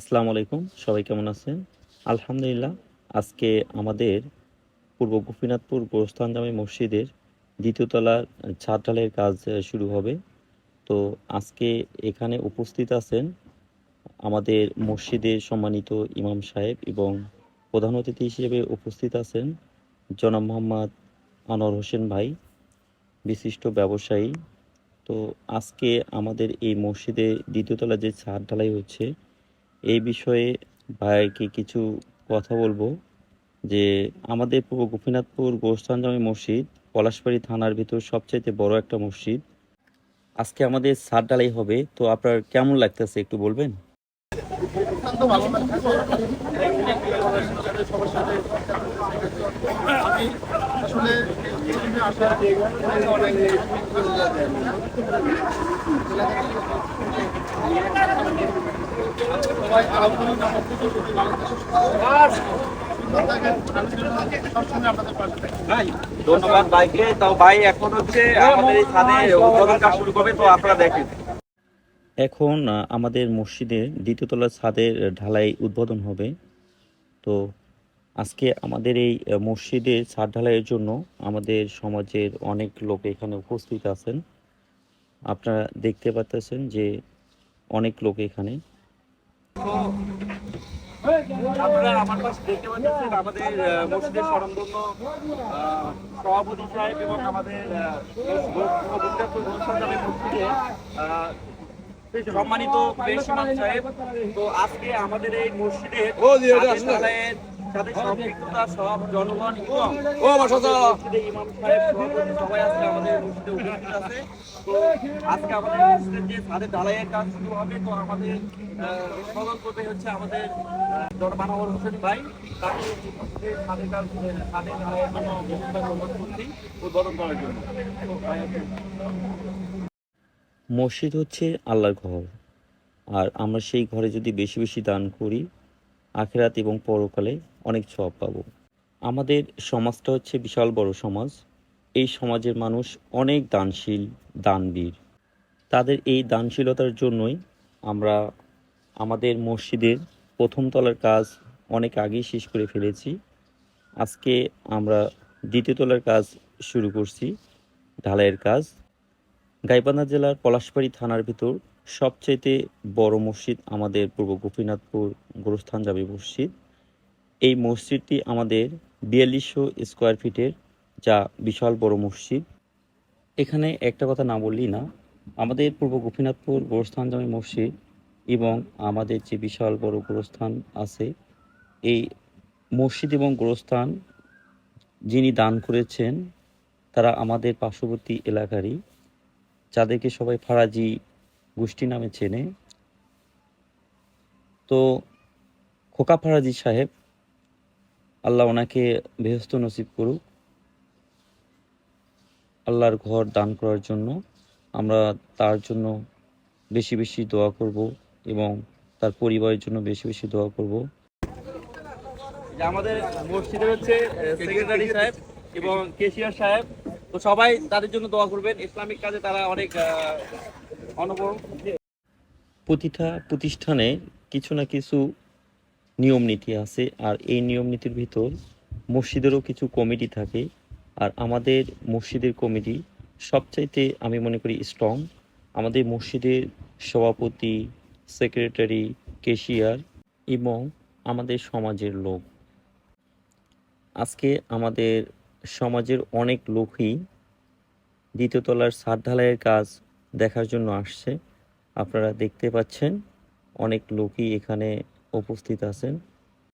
আসসালামু আলাইকুম, সবাই কেমন আছেন? আলহামদুলিল্লাহ, আজকে আমাদের পূর্ব গোপীনাথপুর গোরস্থান জামে মসজিদের দ্বিতীয় তলার ছাদ ঢালাইয়ের কাজ শুরু হবে। তো আজকে এখানে উপস্থিত আছেন আমাদের মসজিদের সম্মানিত ইমাম সাহেব এবং প্রধান অতিথি হিসেবে উপস্থিত আছেন জনাব মোহাম্মদ আনোয়ার হোসেন ভাই, বিশিষ্ট ব্যবসায়ী। তো আজকে আমাদের এই মসজিদে দ্বিতীয় তলা যে ছাদ ঢালাই হচ্ছে এই বিষয়ে ভাইকে কিছু কথা বলব যে আমাদের পূর্ব গোপীনাথপুর গোস্তান জামি মসজিদ, পলাশবাড়ি থানার ভিতর সবচাইতে বড় একটা মসজিদ। আজকে আমাদের সার ডালাই হবে, তো আপনার কেমন লাগতেছে একটু বলবেন? আসলে এখানে আমাদের এই ছাদে উদ্বোধন কাজ শুরু করবে, তো আপনারা দেখেন। এখন আমাদের মসজিদে দ্বিতীয় ছাদের ঢালাই উদ্বোধন হবে। তো আজকে আমাদের এই মসজিদে ছাদ ঢালাইয়ের জন্য আমাদের সমাজের অনেক লোক এখানে উপস্থিত আছেন। আপনারা দেখতে পাচ্ছেন যে অনেক লোক এখানে। আপনারা আমার পাশে দেখতে পাচ্ছেন আমাদের মসজিদের সভাপতি সাহেব এবং আমাদের মসজিদে সম্মানিত সাহেব। তো আজকে আমাদের এই মসজিদের সাথে সম্পৃক্ততা সব জনগণ এবং আমাদের মসজিদে ইমাম সাহেব সভাপতি সবাই আজকে আমাদের মসজিদে উপস্থিত আছে। তো আজকে আমাদের মসজিদের যে ছাদের ঢালাইয়ের কাজ শুরু হবে তো আমাদের উদ্বোধন করবে হচ্ছে আমাদের জনাব হোসেন ভাই। তাকে মসজিদের ছাদের কাজ ছাদের ঢালাইয়ের জন্য অনুরোধ করছি উদ্বোধন করার জন্য। তো ভাই আপনি- মসজিদ হচ্ছে আল্লাহর ঘর। আর আমরা সেই ঘরে যদি বেশি বেশি দান করি আখেরাত এবং পরকালে অনেক সব পাবো। আমাদের সমাজটা হচ্ছে বিশাল বড় সমাজ। এই সমাজের মানুষ অনেক দানশীল, দানবীর। তাদের এই দানশীলতার জন্যই আমরা আমাদের মসজিদের প্রথম তলার কাজ অনেক আগেই শেষ করে ফেলেছি। আজকে আমরা দ্বিতীয় তলার কাজ শুরু করছি, ঢালাইয়ের কাজ। গাইবান্ধা জেলার পলাশবাড়ি থানার ভিতর সবচাইতে বড় মসজিদ আমাদের পূর্ব গোপীনাথপুর গোরস্থান জামি মসজিদ। এই মসজিদটি আমাদের বিয়াল্লিশশো স্কোয়ার ফিটের যা বিশাল বড় মসজিদ। এখানে একটা কথা না বললেই না, আমাদের পূর্ব গোপীনাথপুর গোরস্থান জামি মসজিদ এবং আমাদের যে বিশাল বড় গোরস্থান আছে, এই মসজিদ এবং গোরস্থান যিনি দান করেছেন, তারা আমাদের পার্শ্ববর্তী এলাকারই। যাদেরকে সবাই ফারাজি গোষ্ঠী নামে চেনে। তো খোকা ফারাজি সাহেব, আল্লাহ ওনাকে বেহস্ত নসিব করুক। আল্লাহর ঘর দান করার জন্য আমরা তার জন্য বেশি বেশি দোয়া করব এবং তার পরিবারের জন্য বেশি বেশি দোয়া করব। আমাদের মসজিদে হচ্ছে সেক্রেটারি সাহেব এবং কেশিয়ার সাহেব, তো সবাই তাদের জন্য দোয়া করবেন। ইসলামিক কাজে তারা অনেক প্রতিটা প্রতিষ্ঠানে কিছু না কিছু নিয়ম নীতি আছে, আর এই নিয়ম নীতির ভিতর মসজিদেরও কিছু কমিটি থাকে, আর আমাদের মসজিদের কমিটি সবচাইতে আমি মনে করি স্ট্রং আমাদের মসজিদের সভাপতি সেক্রেটারি কেশিয়ার এবং আমাদের সমাজের লোক। আজকে আমাদের সমাজের অনেক লোকই দ্বিতীয় তলার ছাদ ঢালাইয়ের কাজ দেখার জন্য আসছে। আপনারা দেখতে পাচ্ছেন অনেক লোকই এখানে উপস্থিত আছেন।